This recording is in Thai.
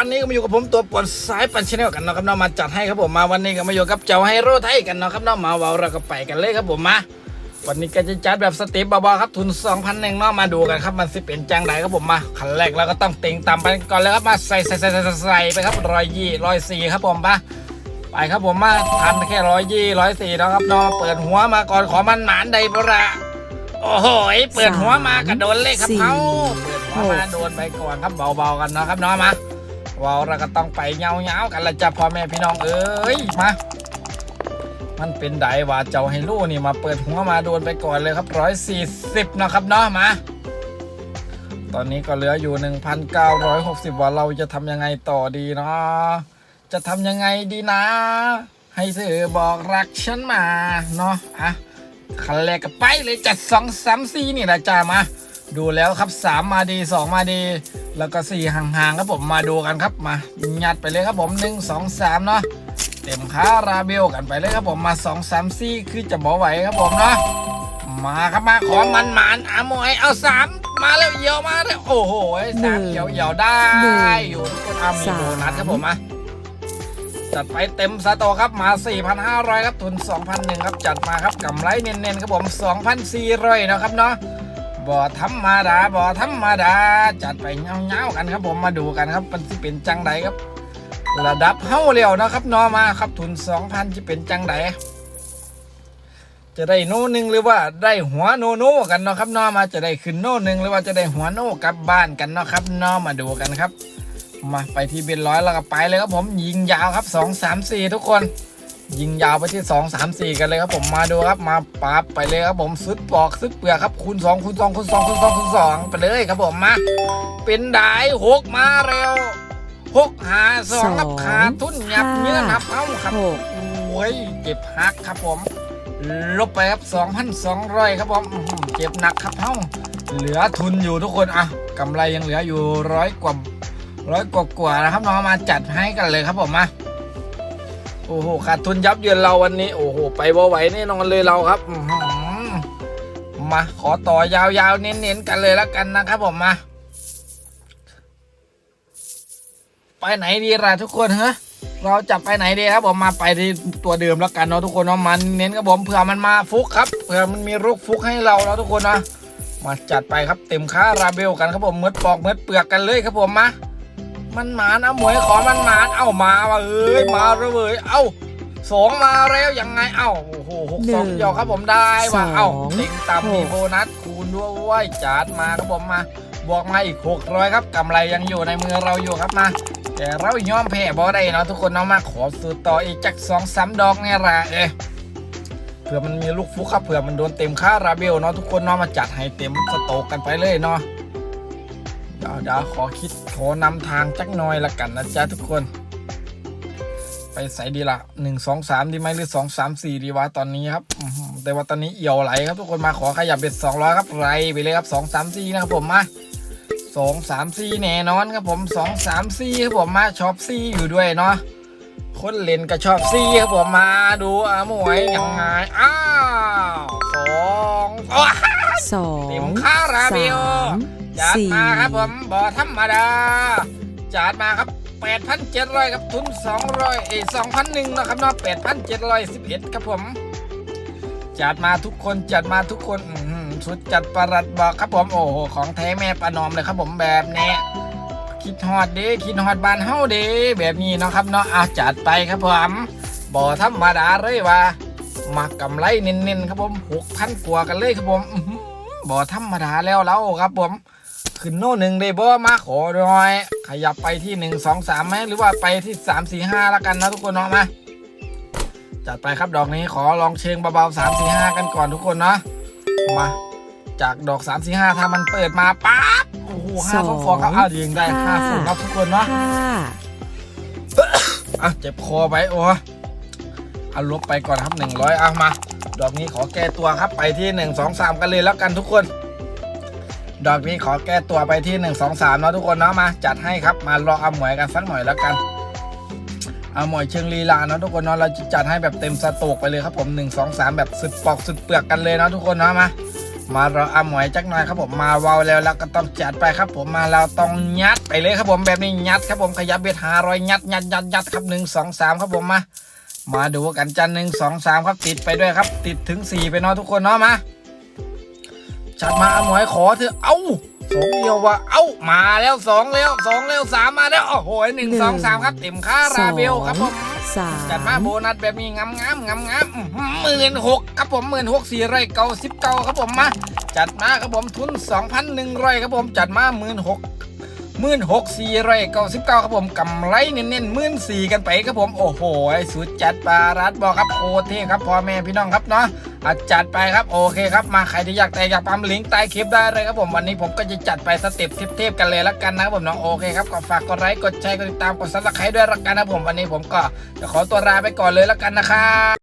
วันนี้ก็มาอยู่กับผมตัวปวดสายปันชแนลกันเนาะครับเนาะมาจัดให้ครับผมมาวันนี้ก็มาอยู่กับเจ้าไฮโรไทยกันเนาะครับเนาะมาเวาเราก็ไปกันเลยครับผมมาวันนี้ก็จะจัดแบบสเต็ปเบาๆครับทุน2,000เองเนาะมาดูกันครับมันสิเป็นจังไดครับผมมาขั้นแรกเราก็ต้องเต็งตามไปก่อนเลยครับมาใส่ใส่ใส่ใส่ใส่ไปครับร้อยยี่ร้อยสี่ครับผมปะไปครับผมมาทันแค่ร้อยยี่ร้อยสี่นาะครับเนาะเปิดหัวมาก่อนขอมันหมานใดประโอ้โหเปิดหัวมากระโดนเลยครับเขาเปิดหัวมาโดนไปก่อนครับเบาๆกันเนาะครับเนาะมา เบาเราก็ต้องไปเงาๆกันละจ้ะพ่อแม่พี่น้องเอ้ยมา มันเป็นไดว่าเจ้าไฮโลนี่มาเปิดหัวมาโดนไปก่อนเลยครับร้อยสี่สิบนะครับเนาะมา ตอนนี้ก็เหลืออยู่1,960ว่าเราจะทำยังไงต่อดีเนาะจะทำยังไงดีนะ ให้เธอบอกรักฉันมาเนาะอะคันแรกก็ไปเลยจัดสองสามสี่นี่แหละจ้ามา ดูแล้วครับสามมาดีสองมาดี แล้วก็สี่ห่างๆครับผมมาดูกันครับมายัดไปเลยครับผมหนึ่งสองสามเนาะเต็มคาราเบลกันไปเลยครับผมมาสองสามสี่คือจะบอกไหวครับผมเนาะมาครับมาขอมันหมานๆอามวยเอาสามมาแล้วเหี่ยวมาแล้วโอ้โหสามเหี่ยวเหี่ยวๆได้อยู่ทุกคนอามีโบนัสครับผมมาจัดไปเต็มสโตอครับมา 4,500 ครับทุน 2,001 ครับ จัดมาครับกำไรเน้นๆครับผม 2,400 นะครับเนาะ บ่ธรรมดาบ่ธรรมดา จัดไปเงาๆกันครับผมมาดูกันครับ มันสิเป็นจังใดครับ ระดับเฮาเร็วนะครับนอมาครับทุน2,000จะเป็นจังใดจะได้โน่หนึ่งหรือว่าได้หัวโนโน่กันเนาะครับนอมาจะได้ขึ้นโน่หนึ่งหรือว่าจะได้หัวโน่กลับบ้านกันเนาะครับนอมาดูกันครับ มาไปที่เบนร้อยแล้วก็ไปเลยครับผมยิงยาวครับ2 3 4ทุกคน ยิงยาวไปที่2 3 4กันเลยครับผมมาดูครับมาปาบไปเลยครับผมซึดปอกซึดเปลือกครับคูณ2คูณ2คูณ2คูณ2คูณ2ไปเลยครับผมมาเป็นได้หกมาเร็วหกหาสองครับขาดทุนยับเนื้อนับเอ้าครับหกโอ้ยเจ็บหักครับผม ลบไปครับ2,200ครับผมอื้อหือเจ็บหนักครับเฮ้าเหลือทุนอยู่ทุกคนอะกำไรยังเหลืออยู่ร้อยกว่าร้อยกว่ากว่าๆนะครับน้องมาจัดให้กันเลยครับผมมา โอ้โหขาดทุนยับเยินเราวันนี้ โอ้โห ไปบ่ไหวแน่นอนเลยเราครับมาขอต่อยาวๆ เน้นๆ กันเลยแล้วกันนะครับผมมาไปไหนดีล่ะทุกคนฮะเราจะไปไหนดีครับผมมาไปที่ตัวเดิมแล้วกันเนาะทุกคนเนาะมันเน้นครับผมเผื่อมันมาฟุกครับเผื่อมันมีลูกฟุกให้เราแล้วทุกคนนะมาจัดไปครับเต็มค่าราเบลกันครับผมเมืดปอกเมืดเปลือกกันเลยครับผมมา มันหมานเอาหมวยขอมันหมานเอ้ามาว่ะเอ้ยมาเลยเว้ยเอ้าสองมาแล้วยังไงเอ้าโอ้โหหกสองเดียวครับผมได้ว่ะเอ้าเต็งต่ำมีโบนัสคูณด้วยจัดมาครับผมมาบวกมาอีกหกร้อยครับกำไรยังอยู่ในมือเราอยู่ครับมาแต่เรายอมแพ้บ่ได้เนาะทุกคนเนาะมาขอสูตรต่ออีกจักสองสามดอกเนี่ยละเอะเผื่อมันมีลูกฟุกครับเผื่อมันโดนเต็มค่าราเบลเนาะทุกคนเนาะมาจัดให้เต็มสโตกกันไปเลยเนาะเดี๋ยวเดี๋ยวขอคิดขอนำทางจักหน่อยละกันนะจ๊ะทุกคน ไปใส่ดีละหนึ่งสองสามดีไหมหรือสองสามสี่ดีวะตอนนี้ครับอื้อหือแต่ว่าตอนนี้เอี่ยวไหลครับทุกคนมาขอขยับเบ็ดสองร้อยครับไรไปเลยครับสองสามสี่นะครับผมมาสองสามสี่แน่นอนครับผมสองสามสี่ครับผมมาชอบซี่อยู่ด้วยเนาะคนเล่นก็ชอบซี่ครับผมมาดูอาหมวยยังไงอ้าวสองโอ้ยสองเต็มค่าราเบลสาม จัดสี่มาครับผมบอธรรมดาจัดมาครับ8,700ครับทุน 200เอ้2,001นะครับเนาะ8,711ครับผม จัดมาทุกคนจัดมาทุกคนอื้อหือสุดจัดประหลัดบอกครับผมโอ้โหของแท้แม่ประนอมเลยครับผมแบบนี้คิดฮอดเด้คิดฮอดบ้านเฮาเด้แบบนี้เนาะครับเนาะเอาจัดไปครับผมบ่ธรรมดาเลยว่ามากำไรเน้นๆครับผมหกพันกว่ากันเลยครับผมอื้อหือบ่ธรรมดาแล้วเราครับผม ขึ้นโน่หนึ่งได้บ่มาขอหน่อย ขยับไปที่หนึ่งสองสามไหมหรือว่าไปที่สามสี่ห้าแล้วกันนะทุกคนเนาะมาจัดไปครับดอกนี้ขอลองเชิงเบาๆสามสี่ห้ากันก่อนทุกคนเนาะมา จากดอกสามสี่ห้าถ้ามันเปิดมาปั๊บโอ้โหห้าฟองฟองครับอ้าวยิงได้ห้าฟองครับทุกคนเนาะห้าอะเจ็บคอไปโอ้เอาลบไปก่อนครับหนึ่งร้อยเอามา ดอกนี้ขอแก้ตัวครับไปที่หนึ่งสองสามกันเลยแล้วกันทุกคน ดอกนี้ขอแก้ตัวไปที่หนึ่งสองสามเนาะทุกคนเนาะมาจัดให้ครับมารอเอาหมวยกันสักหน่อยแล้วกันเอาหมวยเชิงลีลาเนาะทุกคนเนาะเราจะจัดให้แบบเต็มสโตกไปเลยครับผมหนึ่งสองสามแบบสุดปอกสุดเปลือกกันเลยเนาะทุกคนเนาะมามาราเอาหมวยจักหน่อยครับผมมาเวาแล้วแล้วก็ต้องจัดไปครับ ผมมาเราต้องยัดไปเลยครับผมแบบนี้ยัดครับผมขยับเบ็ดหารอยยัดยัดยัดยัดครับหนึ่งสองสามครับผมมา มาดูกันจันหนึ่งสองสามครับติดไปด้วยครับ ติดถึงสี่ไปเนาะทุกคนเนาะมา จัดมาเอาหมวยขอเถอะเอ้าสองเดียวว่ะเอ้ามาแล้วสองแล้วสองแล้วสามมาแล้วโอ้โหหนึ่งสองสามครับเต็มค่าราเบลครับผมสามจัดมาโบนัสแบบนี้งามงามงามงามหมื่นหกครับผมหมื่นหกสี่ร้อยเก้าสิบเก้าครับผมมา จัดมาครับผมทุนสองพันหนึ่งร้อยครับผมจัดมาหมื่นหกหมื่นหกสี่ร้อยเก้าสิบเก้าครับผมกำไรเน้นๆหมื่นสี่กันไปครับผมโอ้โหสุดจัดปารัดบอกครับโคตรเท่ครับพ่อแม่พี่น้องครับเนาะ อาจัดไปครับโอเคครับมาใครที่อยากแต่อยากปั๊มลิงก์ใต้คลิปได้เลยครับผมวันนี้ผมก็จะจัดไปสเต็ปเทพๆกันเลยละกันนะครับผมเนาะโอเคครับก็ฝากกดไลค์กดแชร์กดติดตามกดซับสไครต์ด้วยละกันนะผมวันนี้ผมก็จะขอตัวลาไปก่อนเลยละกันนะครับ